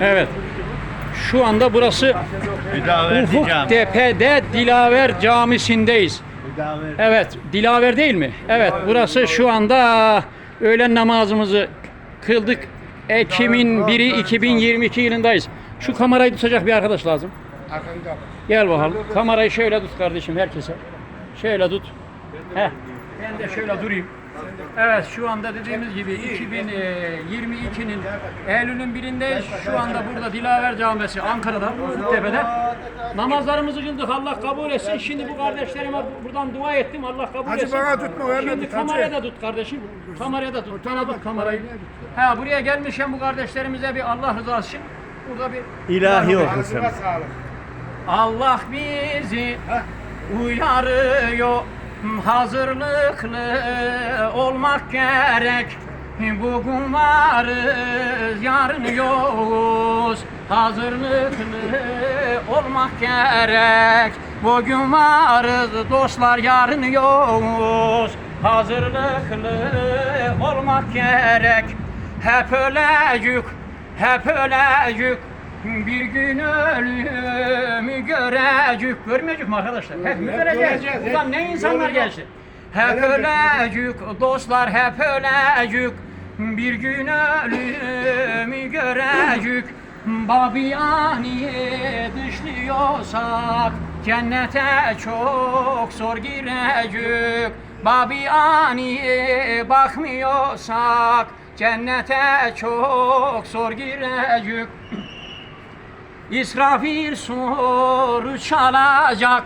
Evet. Şu anda burası Ufuk. Tepe'de Dilaver Camisi'ndeyiz. Evet, Dilaver değil mi? Evet, burası şu anda öğlen namazımızı kıldık. Ekim'in 1'i 2022 yılındayız. Şu kamerayı tutacak bir arkadaş lazım. Gel bakalım. Kamerayı şöyle tut kardeşim herkese. Şöyle tut. Heh. Ben de şöyle durayım. Evet şu anda dediğimiz gibi 2022'nin Eylül'ün birindeyiz. Şu anda burada Dilaver Camisi Ankara'da Ufuktepe'de. Namazlarımızı kıldık Allah kabul etsin. Şimdi bu kardeşlerime buradan dua ettim Allah kabul Hacı etsin. bana tutma, Şimdi tut, hacı. da tut kardeşim. Kameraya da tut. Tana tut kamerayı. Ha buraya gelmişken bu kardeşlerimize bir Allah rızası için burada bir İlahi okusun. sağlık. Allah bizi uyarıyor hazırlıklı olmak gerek. Bugün varız yarın yokuz. Hazırlıklı olmak gerek. Bugün varız dostlar yarın yokuz. Hazırlıklı olmak gerek. Hep ölecek hep ölecek bir gün ölümü görecek. Görmeyecek mi arkadaşlar? Hep mi göreceğiz? göreceğiz. Buradan ne insanlar gelsin? Hep ölecek dostlar hep ölecek. Bir gün ölümü görecek. Babiyaniye dışlıyorsak cennete çok zor girecek. Babiyaniye bakmıyorsak cennete çok zor girecek. İsrafil soru çalacak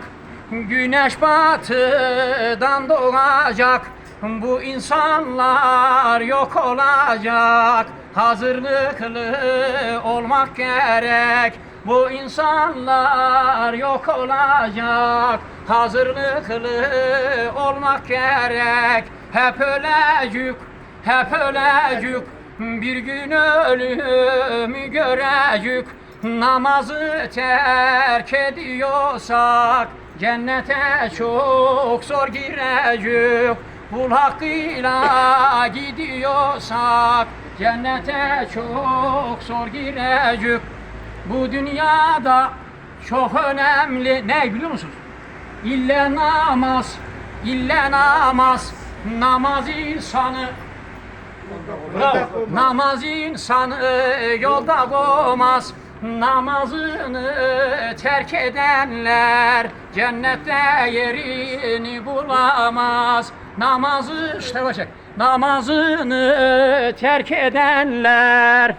Güneş batıdan doğacak. Bu insanlar yok olacak Hazırlıklı olmak gerek. Bu insanlar yok olacak Hazırlıklı olmak gerek. Hep ölecek hep ölecek bir gün ölümü görecek namazı terk ediyorsak cennete çok zor girecek kul hakkıyla gidiyorsak cennete çok zor girecek bu dünyada çok önemli ne biliyor musunuz? İlle namaz, ille namaz, namaz insanı Bravo. Namaz insanı yolda koymaz. Namazını terk edenler cennette yerini bulamaz. Namazı işte bak. Namazını terk edenler